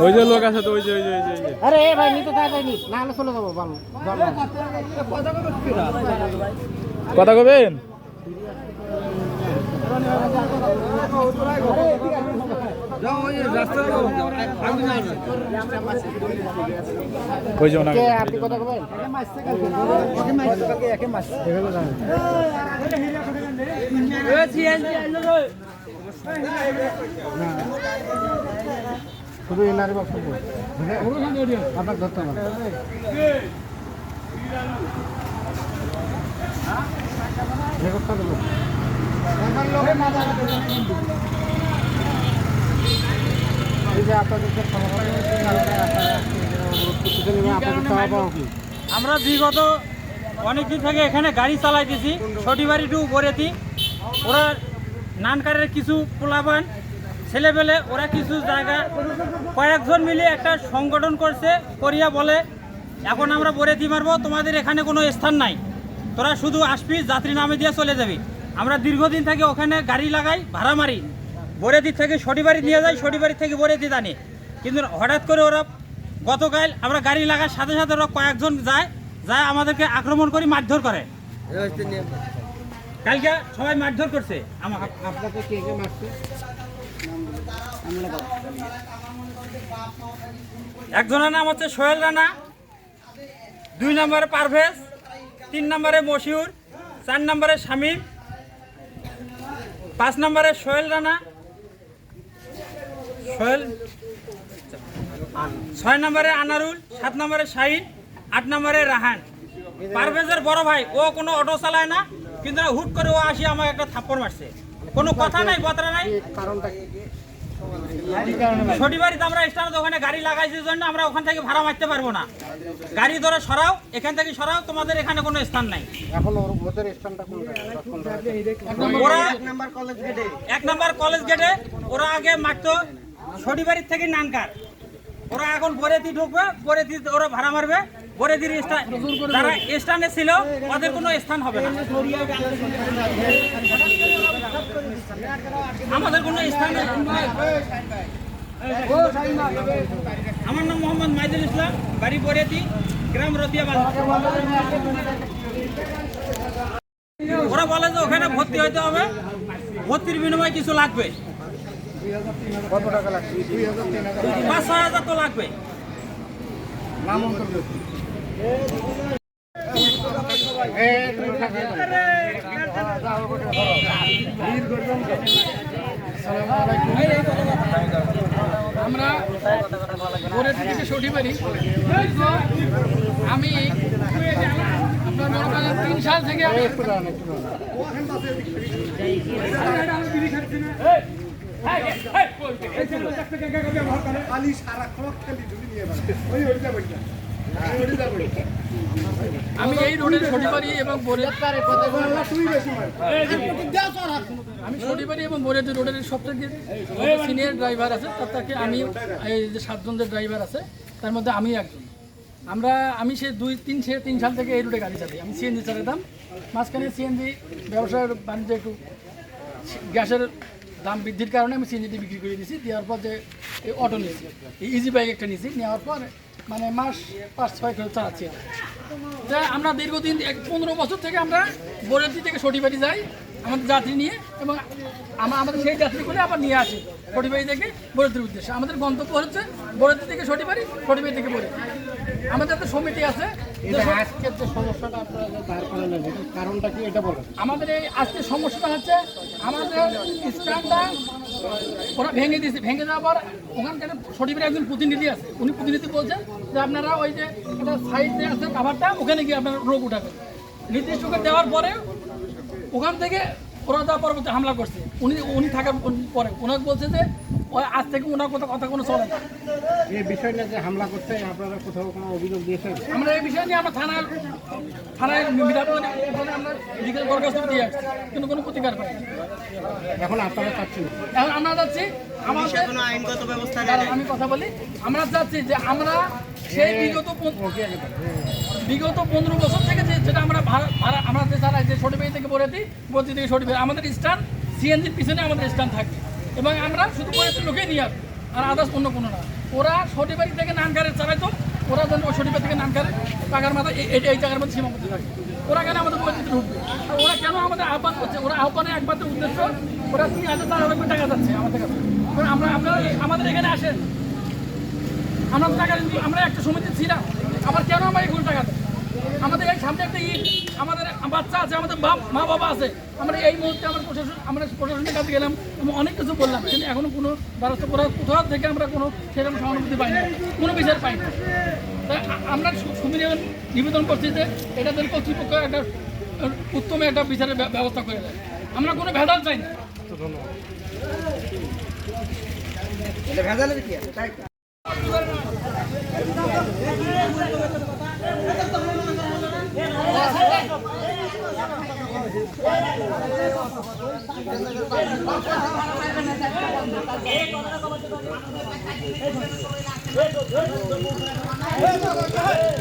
ওই যে লোক আছে তো ওই যে ওই যে ওই যে আরে ভাই নিতে তাড়াতাড়ি না হলে চলে যাব ভালো কথা কবেন? ওই যে ওনাকে। আপনি কথা বলবেন? শুধু এনারই বক্তব্য। আপনার ধরতে হবে দেবো সভাপতি কারণে আপনারা অনুরোধ করতেছেন এবং আপনাদের চাওয়া পাওয়া কি আমরা বিগত অনেকদিন থেকে এখানে গাড়ি চালাইতেছি ছটিবাড়ি টু বরেতি ওরা নানকারের কিছু পোলাপান ছেলেবেলে ওরা কিছু জায়গা কয়েকজন মিলে একটা সংগঠন করছে করিয়া বলে এখন আমরা বরেতি মারবো তোমাদের এখানে কোনো স্থান নাই। তোরা শুধু আসবি যাত্রী নামে দিয়ে চলে যাবি। আমরা দীর্ঘদিন থেকে ওখানে গাড়ি লাগাই ভাড়া মারি। বরেদি থেকে সটিবাড়ি নিয়ে যাই সটিবাড়ি থেকে বরেদি জানি। কিন্তু হঠাৎ করে ওরা গতকাল আমরা গাড়ি লাগার সাথে সাথে ওরা কয়েকজন যায় যায় আমাদেরকে আক্রমণ করে মারধর করে। কালকে সবাই মারধর করছে। আমাকে আপনাকে কে কে মারছে? একজনের নাম হচ্ছে সোহেল রানা দুই নম্বরে পারভেজ তিন নম্বরে মশিউর চার নম্বরে শামীম পাঁচ নম্বরে সোহেল রানা সোহেল। ছয় নম্বরে আনারুল সাত নম্বরে শাহিন আট নম্বরে রাহান। পারভেজের বড় ভাই ও কোনো অটো চালায় না কিন্তু হুট করে ও আসি আমাকে একটা থাপ্পড় মারছে। কোনো কথা নাই কথা নাই। কারণটা ছোটিবাড়িতে আমরা স্টার ওখানে গাড়ি লাগাইছি জন্য আমরা ওখান থেকে ভাড়া মারতে পারব না। গাড়ি ধরে সরাও এখান থেকে সরাও তোমাদের এখানে কোনো স্থান নাই। এখন ওদের স্থানটা কোনটা? কোনটা? ওরা এক নাম্বার কলেজ গেটে ওরা আগে মারতো ছোটিবাড়ির থেকে নানকার। ওরা এখন বরেতি ঢুকবে বরেতি ওরা ভাড়া মারবে। বরেতির যারা স্থানে ছিল, ওদের কোনো স্থান হবে না। আমাদের কোনো স্থান। আমার নাম মোহাম্মদ মাইদুল ইসলাম, বাড়ি বরেতি গ্রাম রতিয়া ওরা বলে যে ওখানে ভর্তি হইতে হবে, ভর্তির বিনিময়ে কিছু লাগবে। কত টাকা লাগছে দুই হাজার তিন হাজার পাঁচ ছয় হাজার তো লাগবে। নাম অন্তর্ভুক্ত। আমরা ভোরের থেকে ছুটি পারি আমি আপনার তিন সাল থেকে আমি একটু দাঁড়ান, একটু দাঁড়ান। আমি এই রোডের ছটিবাড়ি এবং আমি ছটিবাড়ি এবং বোরের যে রোডের সিনিয়র ড্রাইভার আছে তার থেকে আমি এই যে সাতজন যে ড্রাইভার আছে তার মধ্যে আমি একজন আমরা আমি সে দুই তিন সে তিন সাল থেকে এই রোডে গাড়ি চালাই আমি সিএনজি চালাতাম মাঝখানে সিএনজি ব্যবসার বাণিজ্য একটু গ্যাসের দাম বৃদ্ধির কারণে আমি সিএনজিটি বিক্রি করে দিয়েছি দেওয়ার পর যে অটো নিয়েছি। এই ইজি বাইক একটা নিয়েছি, নেওয়ার পর মানে মাস পাঁচ ছয় করে চালাচ্ছি। যা আমরা দীর্ঘদিন এক পনেরো বছর থেকে আমরা বরেদি থেকে সটিবাড়ি যাই, আমাদের যাত্রী নিয়ে এবং আমাদের সেই যাত্রী করে আবার নিয়ে আসি সটিবাড়ি থেকে বরেদির উদ্দেশ্যে। আমাদের গন্তব্য হচ্ছে বরেদি থেকে সটিবাড়ি সটিবাড়ি থেকে বরেদি আমাদের একটা সমিতি আছে। আজকের যে সমস্যাটা আপনারা দাঁড় করালেন কারণটা কি এটা বলেন। আমাদের এই আজকে সমস্যাটা হচ্ছে আমাদের স্ট্যান্ডটা ওরা ভেঙে দিয়েছে। ভেঙে যাওয়ার পর ওখানকার সঠিকের একজন প্রতিনিধি আছে। উনি প্রতিনিধি বলছেন যে আপনারা ওই যে একটা সাইড যে আছে কাভারটা ওখানে গিয়ে আপনারা রোগ উঠাবেন। নির্দিষ্ট করে দেওয়ার পরে ওখান থেকে ওরা যাওয়ার পরবর্তী হামলা করছে। উনি উনি থাকার পরে ওনাকে বলছে যে ওই আজ থেকে ওনার কথা কথা কোনো চলে না। এই বিষয়টা যে হামলা করতে আপনারা কোথাও কোনো অভিযোগ দিয়েছেন? আমরা এই বিষয় নিয়ে আমরা থানার থানায় ওখানে আমরা লিখিত দরখাস্ত দিয়ে আসছি কিন্তু কোনো প্রতিকার পাইনি। এখন আপনারা চাচ্ছেন? এখন আমরা যাচ্ছি আমাদের আইনগত ব্যবস্থা আমি কথা বলি। আমরা চাচ্ছি যে আমরা সেই বিগত বিগত পনেরো বছর থেকে যে যেটা আমরা ভাড়া আমরা যে যারা চালায় যে সটিবাড়ি থেকে বরেতি বর্তি থেকে সটিবাড়ি আমাদের স্ট্যান্ড সিএনজির পিছনে আমাদের স্ট্যান্ড থাকে। এবং আমরা শুধু বয়সের লোকেই নিয়ে আসব, আর আদার্স অন্য কোনো না। ওরা সটিবাড়ি থেকে নানকারে চালাইতো, ওরা যেন সটিবাড়ি থেকে নানকারে টাকার মাথা এই জায়গার মধ্যে সীমাবদ্ধ থাকে। ওরা কেন আমাদের বরেতিতে ঢুকবে? আর ওরা কেন আমাদের আহ্বান করছে? ওরা আহ্বানের একমাত্র উদ্দেশ্য, ওরা তিন হাজার চার হাজার টাকা যাচ্ছে আমাদের কাছে। আমরা আপনারা আমাদের এখানে আসেন। আমরা টাকা আমরা একটা সমিতি ছিলাম। আবার কেন আমরা এগুলো টাকা দেয় আমাদের এই সামনে একটা ঈদ আমাদের বাচ্চা আছে, আমাদের মা বাবা আছে। আমরা এই মুহূর্তে আমরা প্রশাসন, আমরা প্রশাসনের কাছে গেলাম এবং অনেক কিছু বললাম। কিন্তু এখনও কোনো ব্যবস্থা করা, কোথাও থেকে আমরা কোনো সেরকম সহানুভূতি পাই না কোনো বিচার পাইনি। তাই আমরা সুবিধা নিবেদন করছি যে এটা কর্তৃপক্ষ একটা, উত্তম একটা বিচারের ব্যবস্থা করে দেয়। আমরা কোনো ভেদাল চাই না। ভেজালের কি Hey,